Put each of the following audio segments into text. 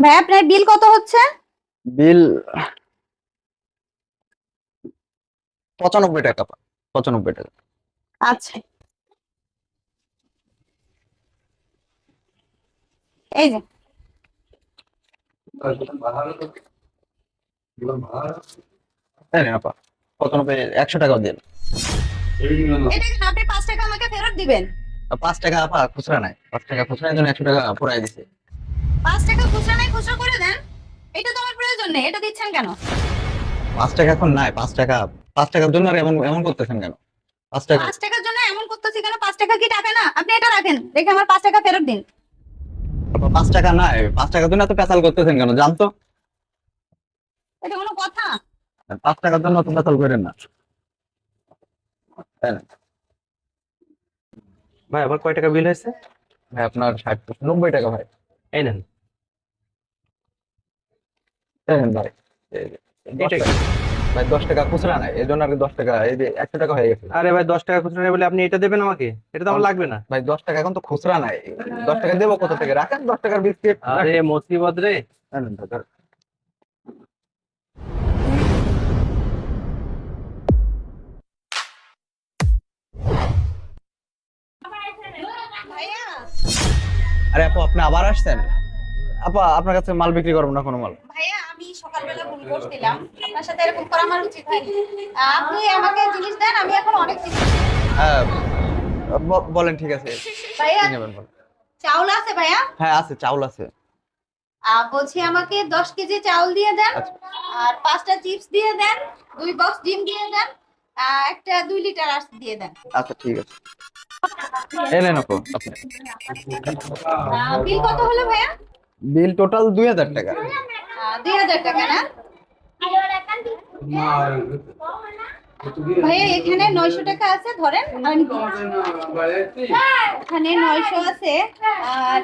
ভাই আপনার বিল কত হচ্ছে? বিল পঁচানব্বই টাকা পঁচানব্বই টাকা। আচ্ছা। এই যে। পঁচানব্বই একশো টাকাও দিন। আপনি পাঁচ টাকা আমাকে ফেরত দিবেন? পাঁচ টাকা আপা খুচরা নাই। পাঁচ টাকা খুচরা জন্য একশো টাকা পুরাই দিছে। পাঁচ টাকা খুচরা নাই খুচরা করে দেন। এটা তো আমার প্রয়োজন নেই এটা দিচ্ছেন কেন? পাঁচ টাকা এখন নাই পাঁচ টাকা পাঁচ টাকার জন্য আর এমন এমন করতেছেন কেন? পাঁচ টাকা পাঁচ টাকার জন্য এমন করতেছি কেন? পাঁচ টাকা কি টাকা না? আপনি এটা রাখেন দেখে আমার পাঁচ টাকা ফেরত দিন। পাঁচ টাকা নাই পাঁচ টাকার জন্য এত পেঁচাল করতেছেন কেন? জানতো এটা কোনো কথা? পাঁচ টাকার জন্য অত পেঁচাল করেন না। তাই না? ভাই আবার কয় টাকা বিল হয়েছে? ভাই আপনার ষাট নব্বই টাকা ভাই। এই নেন। এই ভাই দশ টাকা। ভাই দশ টাকা খুচরা নাই। এই জন্য আর দশ টাকা এই যে একশো টাকা হয়ে গেছে। আরে ভাই দশ টাকা খুচরা নেই বলে আপনি এটা দেবেন আমাকে? এটা তো আমার লাগবে না। ভাই দশ টাকা এখন তো খুচরা নাই। দশ টাকা দেবো কোথা থেকে? রাখেন দশ টাকার বিস্কিট। আরে মুসিবত রে। রাখেন। ভাইয়া আরে আপু আপনি আবার আসছেন? আপা আপনার কাছে মাল বিক্রি করব না কোনো মাল? আমি সকালবেলা ভুল করছিলাম। আপনার সাথে এরকম করা আমার উচিত হয়নি। আপনি আমাকে জিনিস দেন আমি এখন অনেক জিনিস হ্যাঁ বলেন ঠিক আছে। ভাইয়া। চাউল আছে ভাইয়া? হ্যাঁ আছে চাউল আছে। বলছি আমাকে দশ কেজি চাউল দিয়ে দেন আচ্ছা। আর পাঁচটা চিপস দিয়ে দেন দুই বক্স ডিম দিয়ে দেন একটা দুই লিটার আস দিয়ে দেন। আচ্ছা ঠিক আছে। এই নেন আপু বিল কত হলো ভাইয়া? বিল টোটাল দুই হাজার টাকা। দুই হাজার টাকা না? ভাইয়া, এখানে নয়শো টাকা আছে, ধরেন। এখানে নয়শো আছে। আর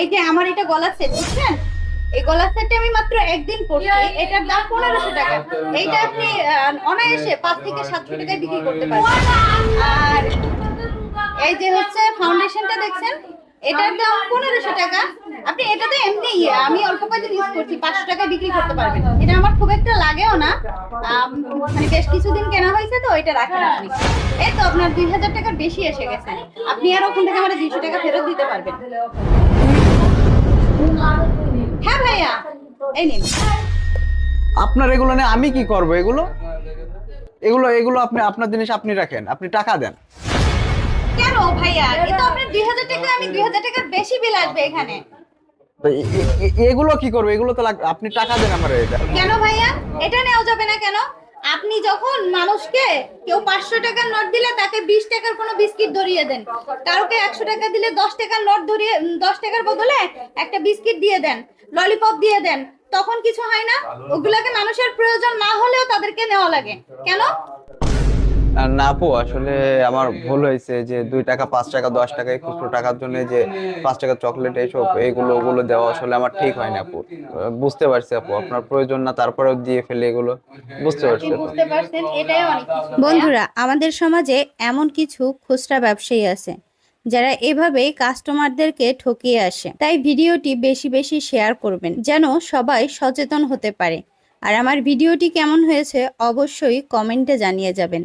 এই যে আমার এটা গলার সেট বুঝছেন? এই গলার সেটটা আমি মাত্র একদিন পরছি। এটার দাম পনেরোশো টাকা। এইটা আপনি অনায়াসে পাঁচ থেকে সাতশো টাকায় বিক্রি করতে পারবেন। আর এই যে হচ্ছে ফাউন্ডেশনটা দেখছেন? এটার দাম পনেরোশো টাকা। আপনি এটাতে এমনি আমি অল্প কয়েকদিন ইউজ করছি পাঁচশো টাকায় বিক্রি করতে পারবেন। এটা আমার খুব একটা লাগেও না। মানে বেশ কিছুদিন কেনা হয়েছে তো এটা রাখেন আপনি। এই তো আপনার দুই হাজার টাকার বেশি এসে গেছে। আপনি আর ওখান থেকে আমার দুইশো টাকা ফেরত দিতে পারবেন। হ্যাঁ ভাইয়া এই নিন। আপনার এগুলো নিয়ে আমি কি করব? এগুলো? এগুলো এগুলো আপনি আপনার জিনিস আপনি রাখেন আপনি টাকা দেন। কেন ভাইয়া? এটা আপনার দুই হাজার টাকা আমি দুই হাজার টাকার বেশি বিল আসবে এখানে। এগুলো কি করব? এগুলো তো আপনি টাকা দেন আমার এটা। কেন ভাইয়া? এটা নেওয়া যাবে না কেন? আপনি যখন মানুষকে কেউ পাঁচশো টাকার নোট দিলে তাকে বিশ টাকার কোনো বিস্কিট ধরিয়ে দেন। কারোকে একশো টাকা দিলে দশ টাকার নোট ধরিয়ে দশ টাকার বদলে একটা বিস্কিট দিয়ে দেন ললিপপ দিয়ে দেন। তখন কিছু হয় না। ওগুলাকে মানুষের প্রয়োজন না হলেও তাদেরকে নেওয়া লাগে। কেন? না আপু আসলে আমার ভুল হয়েছে যে দুই টাকা পাঁচ টাকা দশ টাকা খুচরো টাকার জন্য যে পাঁচ টাকা চকলেট এইসব এইগুলো ওগুলো দেওয়া আসলে আমার ঠিক হয়নি আপু। বুঝতে পারছি আপু আপনার প্রয়োজন না তারপরেও দিয়ে ফেলে এগুলো। বুঝতে পারছি আপু। বুঝতে পারছেন এটাই অনেক কিছু। বন্ধুরা আমাদের সমাজে এমন কিছু খুচরা ব্যবসায়ী আছে যারা এভাবেই কাস্টমারদেরকে ঠকিয়ে আসে। তাই ভিডিওটি বেশি বেশি শেয়ার করবেন যেন সবাই সচেতন হতে পারে। আর আমার ভিডিওটি কেমন হয়েছে অবশ্যই কমেন্টে জানিয়ে যাবেন।